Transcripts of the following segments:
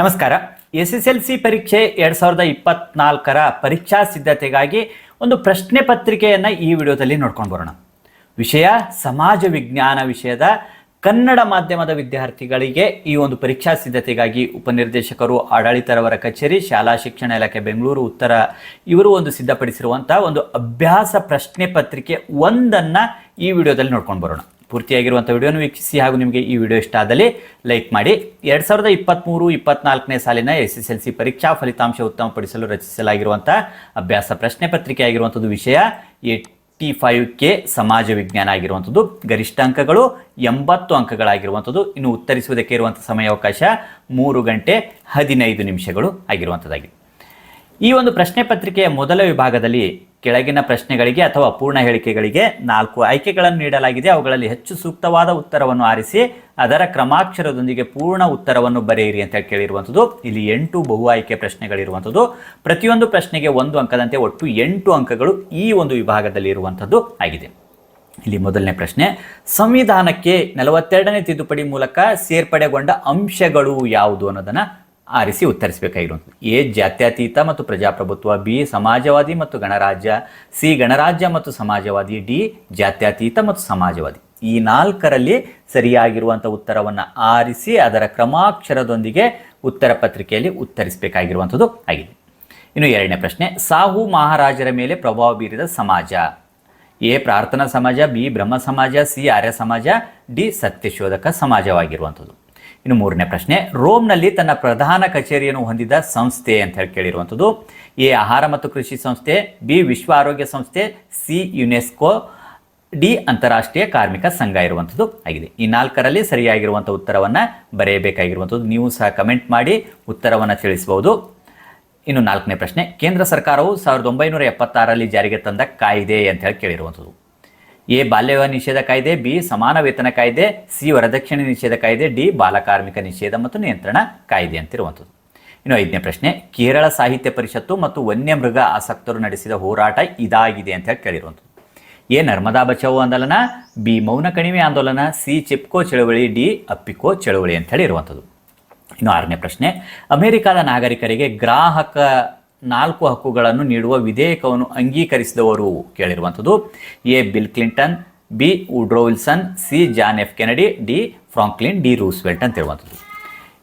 ನಮಸ್ಕಾರ. S S L C ಪರೀಕ್ಷೆ ಎರಡು ಸಾವಿರದ ಇಪ್ಪತ್ನಾಲ್ಕರ ಪರೀಕ್ಷಾ ಸಿದ್ಧತೆಗಾಗಿ ಒಂದು ಪ್ರಶ್ನೆ ಪತ್ರಿಕೆಯನ್ನು ಈ ವಿಡಿಯೋದಲ್ಲಿ ನೋಡ್ಕೊಂಡು ಬರೋಣ. ವಿಷಯ ಸಮಾಜ ವಿಜ್ಞಾನ ವಿಷಯದ ಕನ್ನಡ ಮಾಧ್ಯಮದ ವಿದ್ಯಾರ್ಥಿಗಳಿಗೆ ಈ ಒಂದು ಪರೀಕ್ಷಾ ಸಿದ್ಧತೆಗಾಗಿ ಉಪನಿರ್ದೇಶಕರು, ಆಡಳಿತರವರ ಕಚೇರಿ, ಶಾಲಾ ಶಿಕ್ಷಣ ಇಲಾಖೆ, ಬೆಂಗಳೂರು, ಉತ್ತರ, ಇವರು ಒಂದು ಸಿದ್ಧಪಡಿಸಿರುವಂಥ ಒಂದು ಅಭ್ಯಾಸ ಪ್ರಶ್ನೆ ಪತ್ರಿಕೆ ಒಂದನ್ನು ಈ ವಿಡಿಯೋದಲ್ಲಿ ನೋಡ್ಕೊಂಡು ಬರೋಣ. ಪೂರ್ತಿಯಾಗಿರುವಂಥ ವಿಡಿಯೋನ ವೀಕ್ಷಿಸಿ ಹಾಗೂ ನಿಮಗೆ ಈ ವಿಡಿಯೋ ಇಷ್ಟ ಆದಲ್ಲಿ ಲೈಕ್ ಮಾಡಿ. ಎರಡು ಸಾವಿರದ ಇಪ್ಪತ್ತ್ಮೂರು ಇಪ್ಪತ್ನಾಲ್ಕನೇ ಸಾಲಿನ ಎಸ್ ಎಸ್ ಎಲ್ ಸಿ ಪರೀಕ್ಷಾ ಫಲಿತಾಂಶ ಉತ್ತಮಪಡಿಸಲು ರಚಿಸಲಾಗಿರುವಂಥ ಅಭ್ಯಾಸ ಪ್ರಶ್ನೆ ಪತ್ರಿಕೆ ಆಗಿರುವಂಥದ್ದು ವಿಷಯ ಏಯ್ಟಿ ಫೈವ್ ಕೆ ಸಮಾಜ ವಿಜ್ಞಾನ ಆಗಿರುವಂಥದ್ದು. ಗರಿಷ್ಠ ಅಂಕಗಳು ಎಂಬತ್ತು ಅಂಕಗಳಾಗಿರುವಂಥದ್ದು. ಇನ್ನು ಉತ್ತರಿಸುವುದಕ್ಕೆ ಇರುವಂಥ ಸಮಯಾವಕಾಶ ಮೂರು ಗಂಟೆ ಹದಿನೈದು ನಿಮಿಷಗಳು ಆಗಿರುವಂಥದ್ದಾಗಿದೆ ಈ ಒಂದು ಪ್ರಶ್ನೆ ಪತ್ರಿಕೆಯ ಮೊದಲ ವಿಭಾಗದಲ್ಲಿ ಕೆಳಗಿನ ಪ್ರಶ್ನೆಗಳಿಗೆ ಅಥವಾ ಪೂರ್ಣ ಹೇಳಿಕೆಗಳಿಗೆ ನಾಲ್ಕು ಆಯ್ಕೆಗಳನ್ನು ನೀಡಲಾಗಿದೆ. ಅವುಗಳಲ್ಲಿ ಹೆಚ್ಚು ಸೂಕ್ತವಾದ ಉತ್ತರವನ್ನು ಆರಿಸಿ, ಅದರ ಕ್ರಮಾಕ್ಷರದೊಂದಿಗೆ ಪೂರ್ಣ ಉತ್ತರವನ್ನು ಬರೆಯಿರಿ ಅಂತ ಹೇಳಿ ಕೇಳಿರುವಂಥದ್ದು. ಇಲ್ಲಿ ಎಂಟು ಬಹು ಆಯ್ಕೆ ಪ್ರಶ್ನೆಗಳಿರುವಂಥದ್ದು. ಪ್ರತಿಯೊಂದು ಪ್ರಶ್ನೆಗೆ ಒಂದು ಅಂಕದಂತೆ ಒಟ್ಟು ಎಂಟು ಅಂಕಗಳು ಈ ಒಂದು ವಿಭಾಗದಲ್ಲಿ ಇರುವಂಥದ್ದು ಆಗಿದೆ. ಇಲ್ಲಿ ಮೊದಲನೇ ಪ್ರಶ್ನೆ, ಸಂವಿಧಾನಕ್ಕೆ ನಲವತ್ತೆರಡನೇ ತಿದ್ದುಪಡಿ ಮೂಲಕ ಸೇರ್ಪಡೆಗೊಂಡ ಅಂಶಗಳು ಯಾವುದು ಅನ್ನೋದನ್ನು ಆರಿಸಿ ಉತ್ತರಿಸಬೇಕಾಗಿರುವಂಥದ್ದು. ಎ, ಜಾತ್ಯತೀತ ಮತ್ತು ಪ್ರಜಾಪ್ರಭುತ್ವ, ಬಿ, ಸಮಾಜವಾದಿ ಮತ್ತು ಗಣರಾಜ್ಯ, ಸಿ, ಗಣರಾಜ್ಯ ಮತ್ತು ಸಮಾಜವಾದಿ, ಡಿ, ಜಾತ್ಯತೀತ ಮತ್ತು ಸಮಾಜವಾದಿ. ಈ ನಾಲ್ಕರಲ್ಲಿ ಸರಿಯಾಗಿರುವಂಥ ಉತ್ತರವನ್ನು ಆರಿಸಿ ಅದರ ಕ್ರಮಾಕ್ಷರದೊಂದಿಗೆ ಉತ್ತರ ಪತ್ರಿಕೆಯಲ್ಲಿ ಉತ್ತರಿಸಬೇಕಾಗಿರುವಂಥದ್ದು ಆಗಿದೆ. ಇನ್ನು ಎರಡನೇ ಪ್ರಶ್ನೆ, ಸಾಹು ಮಹಾರಾಜರ ಮೇಲೆ ಪ್ರಭಾವ ಬೀರಿದ ಸಮಾಜ. ಎ, ಪ್ರಾರ್ಥನಾ ಸಮಾಜ, ಬಿ, ಬ್ರಹ್ಮ ಸಮಾಜ, ಸಿ, ಆರ್ಯ ಸಮಾಜ, ಡಿ, ಸತ್ಯಶೋಧಕ ಸಮಾಜವಾಗಿರುವಂಥದ್ದು. ಇನ್ನು ಮೂರನೇ ಪ್ರಶ್ನೆ, ರೋಮ್ನಲ್ಲಿ ತನ್ನ ಪ್ರಧಾನ ಕಚೇರಿಯನ್ನು ಹೊಂದಿದ ಸಂಸ್ಥೆ ಅಂತ ಹೇಳಿ ಕೇಳಿರುವಂಥದ್ದು, ಎ ಆಹಾರ ಮತ್ತು ಕೃಷಿ ಸಂಸ್ಥೆ, ಬಿ ವಿಶ್ವ ಆರೋಗ್ಯ ಸಂಸ್ಥೆ, ಸಿ ಯುನೆಸ್ಕೋ, ಡಿ ಅಂತಾರಾಷ್ಟ್ರೀಯ ಕಾರ್ಮಿಕ ಸಂಘ ಇರುವಂಥದ್ದು ಆಗಿದೆ. ಈ ನಾಲ್ಕರಲ್ಲಿ ಸರಿಯಾಗಿರುವಂಥ ಉತ್ತರವನ್ನು ಬರೆಯಬೇಕಾಗಿರುವಂಥದ್ದು, ನೀವು ಸಹ ಕಮೆಂಟ್ ಮಾಡಿ ಉತ್ತರವನ್ನು ತಿಳಿಸಬಹುದು ಇನ್ನು ನಾಲ್ಕನೇ ಪ್ರಶ್ನೆ, ಕೇಂದ್ರ ಸರ್ಕಾರವು ಸಾವಿರದ ಒಂಬೈನೂರ ಎಪ್ಪತ್ತಾರರಲ್ಲಿ ಜಾರಿಗೆ ತಂದ ಕಾಯಿದೆ ಅಂತ ಹೇಳಿ ಕೇಳಿರುವಂಥದ್ದು. ಎ ಬಾಲ್ಯ ವಿವಾಹ ನಿಷೇಧ ಕಾಯ್ದೆ, ಬಿ ಸಮಾನ ವೇತನ ಕಾಯ್ದೆ, ಸಿ ವರದಕ್ಷಿಣೆ ನಿಷೇಧ ಕಾಯ್ದೆ, ಡಿ ಬಾಲಕಾರ್ಮಿಕ ನಿಷೇಧ ಮತ್ತು ನಿಯಂತ್ರಣ ಕಾಯ್ದೆ ಅಂತಿರುವಂಥದ್ದು. ಇನ್ನು ಐದನೇ ಪ್ರಶ್ನೆ, ಕೇರಳ ಸಾಹಿತ್ಯ ಪರಿಷತ್ತು ಮತ್ತು ವನ್ಯಮೃಗ ಆಸಕ್ತರು ನಡೆಸಿದ ಹೋರಾಟ ಇದಾಗಿದೆ ಅಂತ ಹೇಳಿ ಕೇಳಿರುವಂಥದ್ದು. ಎ ನರ್ಮದಾ ಬಚಾವು ಆಂದೋಲನ, ಬಿ ಮೌನ ಕಣಿವೆ ಆಂದೋಲನ, ಸಿ ಚಿಪ್ಕೋ ಚಳವಳಿ, ಡಿ ಅಪ್ಪಿಕೋ ಚಳವಳಿ ಅಂತ ಹೇಳಿ ಇರುವಂಥದ್ದು. ಇನ್ನು ಆರನೇ ಪ್ರಶ್ನೆ, ಅಮೆರಿಕದ ನಾಗರಿಕರಿಗೆ ಗ್ರಾಹಕ ನಾಲ್ಕು ಹಕ್ಕುಗಳನ್ನು ನೀಡುವ ವಿಧೇಯಕವನ್ನು ಅಂಗೀಕರಿಸಿದವರು ಕೇಳಿರುವಂಥದ್ದು. A. Bill Clinton, B. Woodrow Wilson, C. John F. Kennedy, D. Franklin D. Roosevelt ಅಂತ ಹೇಳುವಂಥದ್ದು.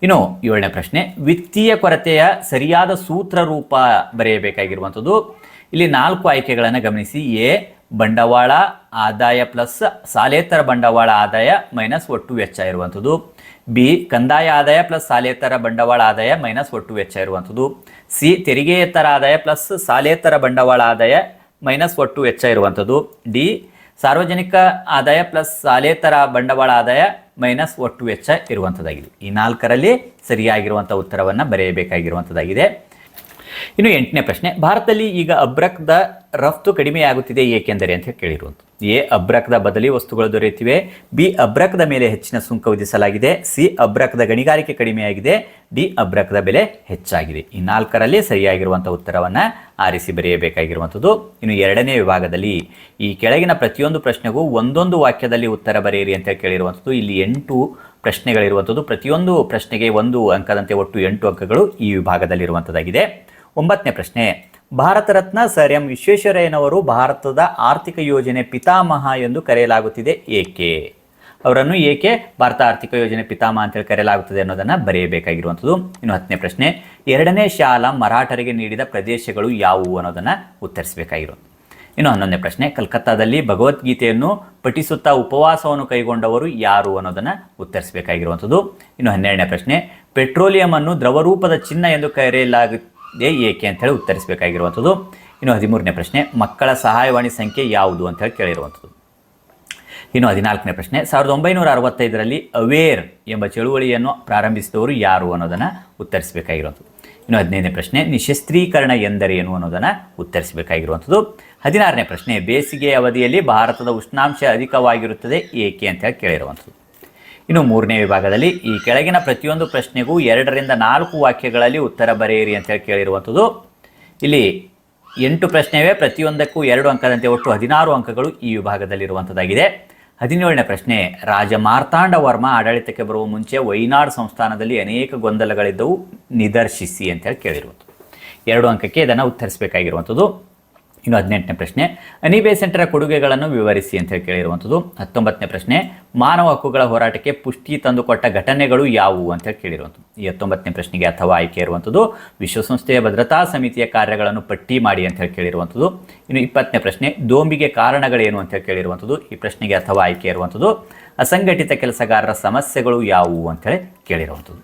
ಇನ್ನು ಏಳನೇ ಪ್ರಶ್ನೆ, ವಿತ್ತೀಯ ಕೊರತೆಯ ಸರಿಯಾದ ಸೂತ್ರ ರೂಪ ಬರೆಯಬೇಕಾಗಿರುವಂಥದ್ದು. ಇಲ್ಲಿ ನಾಲ್ಕು ಆಯ್ಕೆಗಳನ್ನು ಗಮನಿಸಿ. ಎ. ಬಂಡವಾಳ, ಆದಾಯ ಪ್ಲಸ್, ಸಾಲೇತರ ಬಂಡವಾಳ ಆದಾಯ ಮೈನಸ್ ಒಟ್ಟು ವೆಚ್ಚ ಇರುವಂಥದ್ದು. ಬಿ, ಕಂದಾಯ ಆದಾಯ ಪ್ಲಸ್ ಸಾಲೇತರ ಬಂಡವಾಳ ಆದಾಯ ಮೈನಸ್ ಒಟ್ಟು ವೆಚ್ಚ ಇರುವಂಥದ್ದು. ಸಿ, ತೆರಿಗೆಯೇತರ ಆದಾಯ ಪ್ಲಸ್ ಸಾಲೇತರ ಬಂಡವಾಳ ಆದಾಯ ಮೈನಸ್ ಒಟ್ಟು ವೆಚ್ಚ ಇರುವಂಥದ್ದು. ಡಿ, ಸಾರ್ವಜನಿಕ ಆದಾಯ ಪ್ಲಸ್ ಸಾಲೇತರ ಬಂಡವಾಳ ಆದಾಯ ಮೈನಸ್ ಒಟ್ಟು ವೆಚ್ಚ ಇರುವಂಥದ್ದಾಗಿದೆ. ಈ ನಾಲ್ಕರಲ್ಲಿ ಸರಿಯಾಗಿರುವಂಥ ಉತ್ತರವನ್ನು ಬರೆಯಬೇಕಾಗಿರುವಂಥದ್ದಾಗಿದೆ. ಇನ್ನು ಎಂಟನೇ ಪ್ರಶ್ನೆ, ಭಾರತದಲ್ಲಿ ಈಗ ಅಬ್ರಕ್ದ ರಫ್ತು ಕಡಿಮೆಯಾಗುತ್ತಿದೆ ಏಕೆಂದರೆ ಅಂತ ಕೇಳಿರುವಂಥದ್ದು. ಎ, ಅಬ್ರಕದ ಬದಲಿ ವಸ್ತುಗಳು ದೊರೆಯುತ್ತಿವೆ. ಬಿ, ಅಬ್ರಕದ ಮೇಲೆ ಹೆಚ್ಚಿನ ಸುಂಕ ವಿಧಿಸಲಾಗಿದೆ. ಸಿ, ಅಬ್ರಕದ ಗಣಿಗಾರಿಕೆ ಕಡಿಮೆಯಾಗಿದೆ ಡಿ, ಅಬ್ರಕದ ಬೆಲೆ ಹೆಚ್ಚಾಗಿದೆ. ಈ ನಾಲ್ಕರಲ್ಲಿ ಸರಿಯಾಗಿರುವಂಥ ಉತ್ತರವನ್ನು ಆರಿಸಿ ಬರೆಯಬೇಕಾಗಿರುವಂಥದ್ದು. ಇನ್ನು ಎರಡನೇ ವಿಭಾಗದಲ್ಲಿ ಈ ಕೆಳಗಿನ ಪ್ರತಿಯೊಂದು ಪ್ರಶ್ನೆಗೂ ಒಂದೊಂದು ವಾಕ್ಯದಲ್ಲಿ ಉತ್ತರ ಬರೆಯಿರಿ ಅಂತ ಕೇಳಿರುವಂಥದ್ದು. ಇಲ್ಲಿ ಎಂಟು ಪ್ರಶ್ನೆಗಳಿರುವಂಥದ್ದು. ಪ್ರತಿಯೊಂದು ಪ್ರಶ್ನೆಗೆ ಒಂದು ಅಂಕದಂತೆ ಒಟ್ಟು ಎಂಟು ಅಂಕಗಳು ಈ ವಿಭಾಗದಲ್ಲಿರುವಂಥದ್ದಾಗಿದೆ. ಒಂಬತ್ತನೇ ಪ್ರಶ್ನೆ. ಭಾರತ ರತ್ನ ಸರ್ ಎಂ ವಿಶ್ವೇಶ್ವರಯ್ಯನವರು ಭಾರತದ ಆರ್ಥಿಕ ಯೋಜನೆ ಪಿತಾಮಹ ಎಂದು ಕರೆಯಲಾಗುತ್ತಿದೆ ಏಕೆ? ಅವರನ್ನು ಏಕೆ ಭಾರತ ಆರ್ಥಿಕ ಯೋಜನೆ ಪಿತಾಮಹ ಅಂತೇಳಿ ಕರೆಯಲಾಗುತ್ತದೆ ಅನ್ನೋದನ್ನು ಬರೆಯಬೇಕಾಗಿರುವಂಥದ್ದು. ಇನ್ನು ಹತ್ತನೇ ಪ್ರಶ್ನೆ, ಎರಡನೇ ಶಾಲಾ ಮರಾಠರಿಗೆ ನೀಡಿದ ಪ್ರದೇಶಗಳು ಯಾವುವು ಅನ್ನೋದನ್ನು ಉತ್ತರಿಸಬೇಕಾಗಿರೋದು ಇನ್ನು ಹನ್ನೊಂದನೇ ಪ್ರಶ್ನೆ, ಕಲ್ಕತ್ತಾದಲ್ಲಿ ಭಗವದ್ಗೀತೆಯನ್ನು ಪಠಿಸುತ್ತಾ ಉಪವಾಸವನ್ನು ಕೈಗೊಂಡವರು ಯಾರು ಅನ್ನೋದನ್ನು ಉತ್ತರಿಸಬೇಕಾಗಿರುವಂಥದ್ದು. ಇನ್ನು ಹನ್ನೆರಡನೇ ಪ್ರಶ್ನೆ, ಪೆಟ್ರೋಲಿಯಂ ಅನ್ನು ದ್ರವರೂಪದ ಚಿನ್ನ ಎಂದು ಕರೆಯಲಾಗುತ್ತೆ ಏಕೆ ಅಂತೇಳಿ ಉತ್ತರಿಸಬೇಕಾಗಿರುವಂಥದ್ದು. ಇನ್ನು ಹದಿಮೂರನೇ ಪ್ರಶ್ನೆ, ಮಕ್ಕಳ ಸಹಾಯವಾಣಿ ಸಂಖ್ಯೆ ಯಾವುದು ಅಂತ ಹೇಳಿ ಕೇಳಿರುವಂಥದ್ದು. ಇನ್ನು ಹದಿನಾಲ್ಕನೇ ಪ್ರಶ್ನೆ, ಸಾವಿರದ ಒಂಬೈನೂರ ಅರವತ್ತೈದರಲ್ಲಿ ಅವೇರ್ ಎಂಬ ಚಳುವಳಿಯನ್ನು ಪ್ರಾರಂಭಿಸಿದವರು ಯಾರು ಅನ್ನೋದನ್ನು ಉತ್ತರಿಸಬೇಕಾಗಿರುವಂಥದ್ದು. ಇನ್ನು ಹದಿನೈದನೇ ಪ್ರಶ್ನೆ, ನಿಶಸ್ತ್ರೀಕರಣ ಎಂದರೇನು ಅನ್ನೋದನ್ನು ಉತ್ತರಿಸಬೇಕಾಗಿರುವಂಥದ್ದು. ಹದಿನಾರನೇ ಪ್ರಶ್ನೆ ಬೇಸಿಗೆ ಅವಧಿಯಲ್ಲಿ ಭಾರತದ ಉಷ್ಣಾಂಶ ಅಧಿಕವಾಗಿರುತ್ತದೆ ಏಕೆ ಅಂತ ಹೇಳಿ ಕೇಳಿರುವಂಥದ್ದು. ಇನ್ನು ಮೂರನೇ ವಿಭಾಗದಲ್ಲಿ ಈ ಕೆಳಗಿನ ಪ್ರತಿಯೊಂದು ಪ್ರಶ್ನೆಗೂ ಎರಡರಿಂದ ನಾಲ್ಕು ವಾಕ್ಯಗಳಲ್ಲಿ ಉತ್ತರ ಬರೆಯಿರಿ ಅಂತ ಹೇಳಿ ಕೇಳಿರುವಂಥದ್ದು. ಇಲ್ಲಿ ಎಂಟು ಪ್ರಶ್ನೆವೇ, ಪ್ರತಿಯೊಂದಕ್ಕೂ ಎರಡು ಅಂಕದಂತೆ ಒಟ್ಟು ಹದಿನಾರು ಅಂಕಗಳು ಈ ವಿಭಾಗದಲ್ಲಿರುವಂಥದ್ದಾಗಿದೆ. ಹದಿನೇಳನೇ ಪ್ರಶ್ನೆ ರಾಜ ಮಾರ್ತಾಂಡ ವರ್ಮ ಆಡಳಿತಕ್ಕೆ ಬರುವ ಮುಂಚೆ ವೈನಾಡ್ ಸಂಸ್ಥಾನದಲ್ಲಿ ಅನೇಕ ಗೊಂದಲಗಳಿದ್ದವು, ನಿದರ್ಶಿಸಿ ಅಂತ ಹೇಳಿ ಕೇಳಿರುವಂಥದ್ದು. ಎರಡು ಅಂಕಕ್ಕೆ ಇದನ್ನು ಉತ್ತರಿಸಬೇಕಾಗಿರುವಂಥದ್ದು. ಇನ್ನು ಹದಿನೆಂಟನೇ ಪ್ರಶ್ನೆ, ಅನಿಬೆ ಸೆಂಟರ್ ಕೊಡುಗೆಗಳನ್ನು ವಿವರಿಸಿ ಅಂತ ಹೇಳಿ ಕೇಳಿರುವಂಥದ್ದು. ಹತ್ತೊಂಬತ್ತನೇ ಪ್ರಶ್ನೆ, ಮಾನವ ಹಕ್ಕುಗಳ ಹೋರಾಟಕ್ಕೆ ಪುಷ್ಟಿ ತಂದುಕೊಟ್ಟ ಘಟನೆಗಳು ಯಾವುವು ಅಂತ ಹೇಳಿ ಕೇಳಿರುವಂಥದ್ದು. ಈ ಹತ್ತೊಂಬತ್ತನೇ ಪ್ರಶ್ನೆಗೆ ಅಥವಾ ಆಯ್ಕೆ ಇರುವಂಥದ್ದು, ವಿಶ್ವಸಂಸ್ಥೆಯ ಭದ್ರತಾ ಸಮಿತಿಯ ಕಾರ್ಯಗಳನ್ನು ಪಟ್ಟಿ ಮಾಡಿ ಅಂತ ಹೇಳಿ ಕೇಳಿರುವಂಥದ್ದು. ಇನ್ನು ಇಪ್ಪತ್ತನೇ ಪ್ರಶ್ನೆ, ದೋಂಬಿಗೆ ಕಾರಣಗಳೇನು ಅಂತ ಹೇಳಿ ಕೇಳಿರುವಂಥದ್ದು. ಈ ಪ್ರಶ್ನೆಗೆ ಅಥವಾ ಆಯ್ಕೆ ಇರುವಂಥದ್ದು, ಅಸಂಘಟಿತ ಕೆಲಸಗಾರರ ಸಮಸ್ಯೆಗಳು ಯಾವುವು ಅಂತ ಹೇಳಿ ಕೇಳಿರುವಂಥದ್ದು.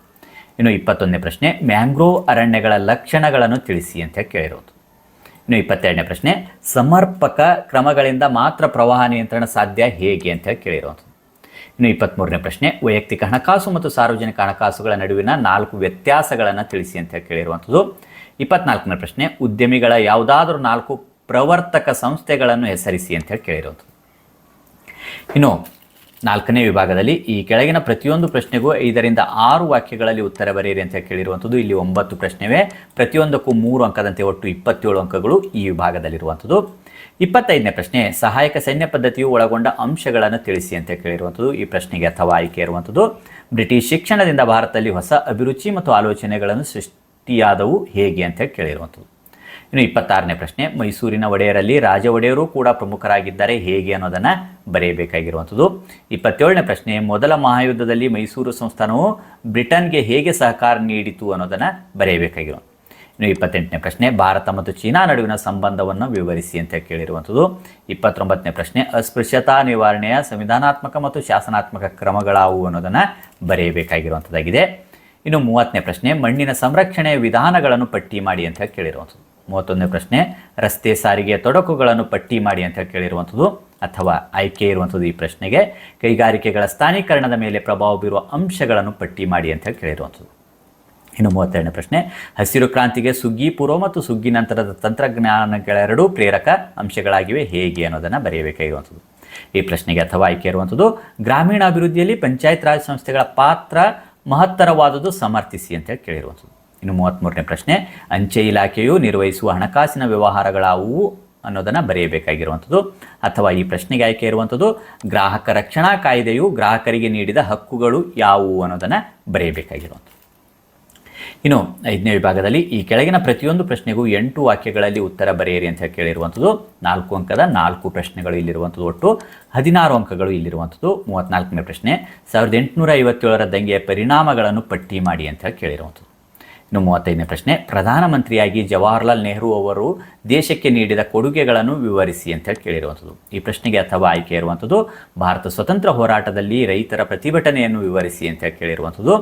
ಇನ್ನು ಇಪ್ಪತ್ತೊಂದನೇ ಪ್ರಶ್ನೆ, ಮ್ಯಾಂಗ್ರೋವ್ ಅರಣ್ಯಗಳ ಲಕ್ಷಣಗಳನ್ನು ತಿಳಿಸಿ ಅಂತ ಹೇಳಿ ಕೇಳಿರುವಂಥದ್ದು. ಇನ್ನು ಇಪ್ಪತ್ತೆರಡನೇ ಪ್ರಶ್ನೆ, ಸಮರ್ಪಕ ಕ್ರಮಗಳಿಂದ ಮಾತ್ರ ಪ್ರವಾಹ ನಿಯಂತ್ರಣ ಸಾಧ್ಯ ಹೇಗೆ ಅಂತ ಹೇಳಿ ಕೇಳಿರುವಂಥದ್ದು. ಇನ್ನು ಇಪ್ಪತ್ತ್ಮೂರನೇ ಪ್ರಶ್ನೆ, ವೈಯಕ್ತಿಕ ಹಣಕಾಸು ಮತ್ತು ಸಾರ್ವಜನಿಕ ಹಣಕಾಸುಗಳ ನಡುವಿನ ನಾಲ್ಕು ವ್ಯತ್ಯಾಸಗಳನ್ನು ತಿಳಿಸಿ ಅಂತ ಹೇಳಿ ಕೇಳಿರುವಂಥದ್ದು. ಇಪ್ಪತ್ನಾಲ್ಕನೇ ಪ್ರಶ್ನೆ, ಉದ್ಯಮಿಗಳ ಯಾವುದಾದ್ರೂ ನಾಲ್ಕು ಪ್ರವರ್ತಕ ಸಂಸ್ಥೆಗಳನ್ನು ಹೆಸರಿಸಿ ಅಂತ ಹೇಳಿ ಕೇಳಿರುವಂಥದ್ದು. ಇನ್ನು ನಾಲ್ಕನೇ ವಿಭಾಗದಲ್ಲಿ. ಈ ಕೆಳಗಿನ ಪ್ರತಿಯೊಂದು ಪ್ರಶ್ನೆಗೂ ಐದರಿಂದ ಆರು ವಾಕ್ಯಗಳಲ್ಲಿ ಉತ್ತರ ಬರೆಯಿರಿ ಅಂತ ಕೇಳಿರುವಂಥದ್ದು. ಇಲ್ಲಿ ಒಂಬತ್ತು ಪ್ರಶ್ನೆವೇ. ಪ್ರತಿಯೊಂದಕ್ಕೂ ಮೂರು ಅಂಕದಂತೆ ಒಟ್ಟು ಇಪ್ಪತ್ತೇಳು ಅಂಕಗಳು ಈ ವಿಭಾಗದಲ್ಲಿರುವಂಥದ್ದು. ಇಪ್ಪತ್ತೈದನೇ ಪ್ರಶ್ನೆ, ಸಹಾಯಕ ಸೈನ್ಯ ಪದ್ಧತಿಯು ಒಳಗೊಂಡ ಅಂಶಗಳನ್ನು ತಿಳಿಸಿ ಅಂತ ಕೇಳಿರುವಂಥದ್ದು. ಈ ಪ್ರಶ್ನೆಗೆ ಅಥವಾ ಆಯ್ಕೆ ಇರುವಂಥದ್ದು. ಬ್ರಿಟಿಷ್ ಶಿಕ್ಷಣದಿಂದ ಭಾರತದಲ್ಲಿ ಹೊಸ ಅಭಿರುಚಿ ಮತ್ತು ಆಲೋಚನೆಗಳನ್ನು ಸೃಷ್ಟಿಯಾದವು ಹೇಗೆ ಅಂತ ಕೇಳಿರುವಂಥದ್ದು. ಇನ್ನು ಇಪ್ಪತ್ತಾರನೇ ಪ್ರಶ್ನೆ, ಮೈಸೂರಿನ ಒಡೆಯರಲ್ಲಿ ರಾಜ ಒಡೆಯರು ಕೂಡ ಪ್ರಮುಖರಾಗಿದ್ದಾರೆ ಹೇಗೆ ಅನ್ನೋದನ್ನು ಬರೆಯಬೇಕಾಗಿರುವಂಥದ್ದು. ಇಪ್ಪತ್ತೇಳನೇ ಪ್ರಶ್ನೆ, ಮೊದಲ ಮಹಾಯುದ್ಧದಲ್ಲಿ ಮೈಸೂರು ಸಂಸ್ಥಾನವು ಬ್ರಿಟನ್ಗೆ ಹೇಗೆ ಸಹಕಾರ ನೀಡಿತು ಅನ್ನೋದನ್ನು ಬರೆಯಬೇಕಾಗಿರುವಂಥದ್ದು ಇನ್ನು ಇಪ್ಪತ್ತೆಂಟನೇ ಪ್ರಶ್ನೆ, ಭಾರತ ಮತ್ತು ಚೀನಾ ನಡುವಿನ ಸಂಬಂಧವನ್ನು ವಿವರಿಸಿ ಅಂತ ಕೇಳಿರುವಂಥದ್ದು. ಇಪ್ಪತ್ತೊಂಬತ್ತನೇ ಪ್ರಶ್ನೆ, ಅಸ್ಪೃಶ್ಯತಾ ನಿವಾರಣೆಯ ಸಂವಿಧಾನಾತ್ಮಕ ಮತ್ತು ಶಾಸನಾತ್ಮಕ ಕ್ರಮಗಳಾವು ಅನ್ನೋದನ್ನು ಬರೆಯಬೇಕಾಗಿರುವಂಥದ್ದಾಗಿದೆ. ಇನ್ನು ಮೂವತ್ತನೇ ಪ್ರಶ್ನೆ, ಮಣ್ಣಿನ ಸಂರಕ್ಷಣೆಯ ವಿಧಾನಗಳನ್ನು ಪಟ್ಟಿ ಮಾಡಿ ಅಂತ ಕೇಳಿರುವಂಥದ್ದು. ಮೂವತ್ತೊಂದನೇ ಪ್ರಶ್ನೆ, ರಸ್ತೆ ಸಾರಿಗೆಯ ತೊಡಕುಗಳನ್ನು ಪಟ್ಟಿ ಮಾಡಿ ಅಂತ ಕೇಳಿರುವಂಥದ್ದು ಅಥವಾ ಆಯ್ಕೆ ಇರುವಂಥದ್ದು ಈ ಪ್ರಶ್ನೆಗೆ. ಕೈಗಾರಿಕೆಗಳ ಸ್ಥಾನೀಕರಣದ ಮೇಲೆ ಪ್ರಭಾವ ಬೀರುವ ಅಂಶಗಳನ್ನು ಪಟ್ಟಿ ಮಾಡಿ ಅಂತ ಹೇಳಿ ಕೇಳಿರುವಂಥದ್ದು. ಇನ್ನು ಮೂವತ್ತೆರಡನೇ ಪ್ರಶ್ನೆ, ಹಸಿರು ಕ್ರಾಂತಿಗೆ ಸುಗ್ಗಿ ಪೂರ್ವ ಮತ್ತು ಸುಗ್ಗಿ ನಂತರದ ತಂತ್ರಜ್ಞಾನಗಳೆರಡೂ ಪ್ರೇರಕ ಅಂಶಗಳಾಗಿವೆ ಹೇಗೆ ಅನ್ನೋದನ್ನು ಬರೆಯಬೇಕಾಗಿರುವಂಥದ್ದು. ಈ ಪ್ರಶ್ನೆಗೆ ಅಥವಾ ಆಯ್ಕೆ ಇರುವಂಥದ್ದು, ಗ್ರಾಮೀಣಾಭಿವೃದ್ಧಿಯಲ್ಲಿ ಪಂಚಾಯತ್ ರಾಜ್ ಸಂಸ್ಥೆಗಳ ಪಾತ್ರ ಮಹತ್ತರವಾದದ್ದು ಸಮರ್ಥಿಸಿ ಅಂತೇಳಿ ಕೇಳಿರುವಂಥದ್ದು. ಇನ್ನು ಮೂವತ್ತ್ಮೂರನೇ ಪ್ರಶ್ನೆ, ಅಂಚೆ ಇಲಾಖೆಯು ನಿರ್ವಹಿಸುವ ಹಣಕಾಸಿನ ವ್ಯವಹಾರಗಳಾವುವು ಅನ್ನೋದನ್ನು ಬರೆಯಬೇಕಾಗಿರುವಂಥದ್ದು, ಅಥವಾ ಈ ಪ್ರಶ್ನೆಗೆ ಆಯ್ಕೆ ಇರುವಂಥದ್ದು, ಗ್ರಾಹಕ ರಕ್ಷಣಾ ಕಾಯ್ದೆಯು ಗ್ರಾಹಕರಿಗೆ ನೀಡಿದ ಹಕ್ಕುಗಳು ಯಾವುವು ಅನ್ನೋದನ್ನು ಬರೆಯಬೇಕಾಗಿರುವಂಥದ್ದು. ಇನ್ನು ಐದನೇ ವಿಭಾಗದಲ್ಲಿ, ಈ ಕೆಳಗಿನ ಪ್ರತಿಯೊಂದು ಪ್ರಶ್ನೆಗೂ ಎಂಟು ವಾಕ್ಯಗಳಲ್ಲಿ ಉತ್ತರ ಬರೆಯಿರಿ ಅಂತ ಕೇಳಿರುವಂಥದ್ದು, ನಾಲ್ಕು ಅಂಕದ ನಾಲ್ಕು ಪ್ರಶ್ನೆಗಳು ಇಲ್ಲಿರುವಂಥದ್ದು ಒಟ್ಟು ಹದಿನಾರು ಅಂಕಗಳು ಇಲ್ಲಿರುವಂಥದ್ದು ಮೂವತ್ತ್ನಾಲ್ಕನೇ ಪ್ರಶ್ನೆ, ಸಾವಿರದ ಎಂಟುನೂರ ಐವತ್ತೇಳರ ದಂಗೆಯ ಪರಿಣಾಮಗಳನ್ನು ಪಟ್ಟಿ ಮಾಡಿ ಅಂತ ಕೇಳಿರುವಂಥದ್ದು. ಇನ್ನು ಮೂವತ್ತೈದನೇ ಪ್ರಶ್ನೆ. ಪ್ರಧಾನಮಂತ್ರಿಯಾಗಿ ಜವಾಹರ್ಲಾಲ್ ನೆಹರು ಅವರು ದೇಶಕ್ಕೆ ನೀಡಿದ ಕೊಡುಗೆಗಳನ್ನು ವಿವರಿಸಿ ಅಂತ ಹೇಳಿ ಕೇಳಿರುವಂಥದ್ದು. ಈ ಪ್ರಶ್ನೆಗೆ ಅಥವಾ ಆಯ್ಕೆ ಇರುವಂಥದ್ದು, ಭಾರತ ಸ್ವತಂತ್ರ ಹೋರಾಟದಲ್ಲಿ ರೈತರ ಪ್ರತಿಭಟನೆಯನ್ನು ವಿವರಿಸಿ ಅಂತ ಹೇಳಿ ಕೇಳಿರುವಂಥದ್ದು.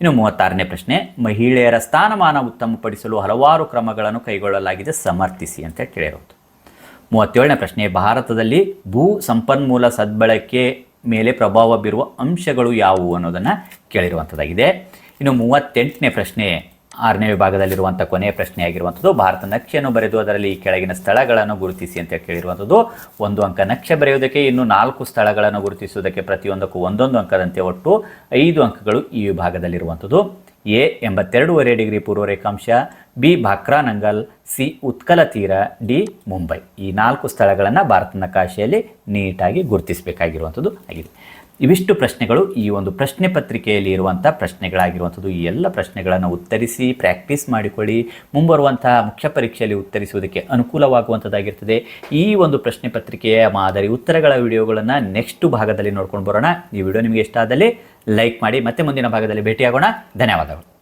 ಇನ್ನು ಮೂವತ್ತಾರನೇ ಪ್ರಶ್ನೆ, ಮಹಿಳೆಯರ ಸ್ಥಾನಮಾನ ಉತ್ತಮಪಡಿಸಲು ಹಲವಾರು ಕ್ರಮಗಳನ್ನು ಕೈಗೊಳ್ಳಲಾಗಿದೆ, ಸಮರ್ಥಿಸಿ ಅಂತ ಹೇಳಿ ಕೇಳಿರುವಂಥದ್ದು. ಮೂವತ್ತೇಳನೇ ಪ್ರಶ್ನೆ, ಭಾರತದಲ್ಲಿ ಭೂ ಸಂಪನ್ಮೂಲ ಸದ್ಬಳಕೆ ಮೇಲೆ ಪ್ರಭಾವ ಬೀರುವ ಅಂಶಗಳು ಯಾವುವು ಅನ್ನೋದನ್ನು ಕೇಳಿರುವಂಥದ್ದಾಗಿದೆ. ಇನ್ನು ಮೂವತ್ತೆಂಟನೇ ಪ್ರಶ್ನೆ ಆರನೇ ವಿಭಾಗದಲ್ಲಿರುವಂಥ ಕೊನೆಯ ಪ್ರಶ್ನೆಯಾಗಿರುವಂಥದ್ದು, ಭಾರತ ನಕ್ಷೆಯನ್ನು ಬರೆದು ಅದರಲ್ಲಿ ಈ ಕೆಳಗಿನ ಸ್ಥಳಗಳನ್ನು ಗುರುತಿಸಿ ಅಂತ ಕೇಳಿರುವಂಥದ್ದು, ಒಂದು ಅಂಕ ನಕ್ಷೆ ಬರೆಯುವುದಕ್ಕೆ ಇನ್ನು ನಾಲ್ಕು ಸ್ಥಳಗಳನ್ನು ಗುರುತಿಸುವುದಕ್ಕೆ ಪ್ರತಿಯೊಂದಕ್ಕೂ ಒಂದೊಂದು ಅಂಕದಂತೆ ಒಟ್ಟು ಐದು ಅಂಕಗಳು ಈ ವಿಭಾಗದಲ್ಲಿರುವಂಥದ್ದು. ಎ, ಎಂಬತ್ತೆರಡೂವರೆ ಡಿಗ್ರಿ ಪೂರ್ವ ರೇಖಾಂಶ, ಬಿ, ಭಾಕ್ರಾನಂಗಲ್, ಸಿ, ಉತ್ಕಲ ತೀರ, ಡಿ, ಮುಂಬೈ. ಈ ನಾಲ್ಕು ಸ್ಥಳಗಳನ್ನು ಭಾರತ ನಕಾಶೆಯಲ್ಲಿ ನೀಟಾಗಿ ಗುರುತಿಸಬೇಕಾಗಿರುವಂಥದ್ದು ಆಗಿದೆ. ಇವಿಷ್ಟು ಪ್ರಶ್ನೆಗಳು ಈ ಒಂದು ಪ್ರಶ್ನೆ ಪತ್ರಿಕೆಯಲ್ಲಿ ಇರುವಂಥ ಪ್ರಶ್ನೆಗಳಾಗಿರುವಂಥದ್ದು. ಈ ಎಲ್ಲ ಪ್ರಶ್ನೆಗಳನ್ನು ಉತ್ತರಿಸಿ ಪ್ರಾಕ್ಟೀಸ್ ಮಾಡಿಕೊಳ್ಳಿ, ಮುಂಬರುವಂತಹ ಮುಖ್ಯ ಪರೀಕ್ಷೆಯಲ್ಲಿ ಉತ್ತರಿಸುವುದಕ್ಕೆ ಅನುಕೂಲವಾಗುವಂಥದ್ದಾಗಿರ್ತದೆ. ಈ ಒಂದು ಪ್ರಶ್ನೆ ಪತ್ರಿಕೆಯ ಮಾದರಿ ಉತ್ತರಗಳ ವಿಡಿಯೋಗಳನ್ನು ನೆಕ್ಸ್ಟ್ ಭಾಗದಲ್ಲಿ ನೋಡ್ಕೊಂಡು ಬರೋಣ. ಈ ವಿಡಿಯೋ ನಿಮಗೆ ಇಷ್ಟ ಆದಲ್ಲಿ ಲೈಕ್ ಮಾಡಿ, ಮತ್ತೆ ಮುಂದಿನ ಭಾಗದಲ್ಲಿ ಭೇಟಿಯಾಗೋಣ. ಧನ್ಯವಾದಗಳು.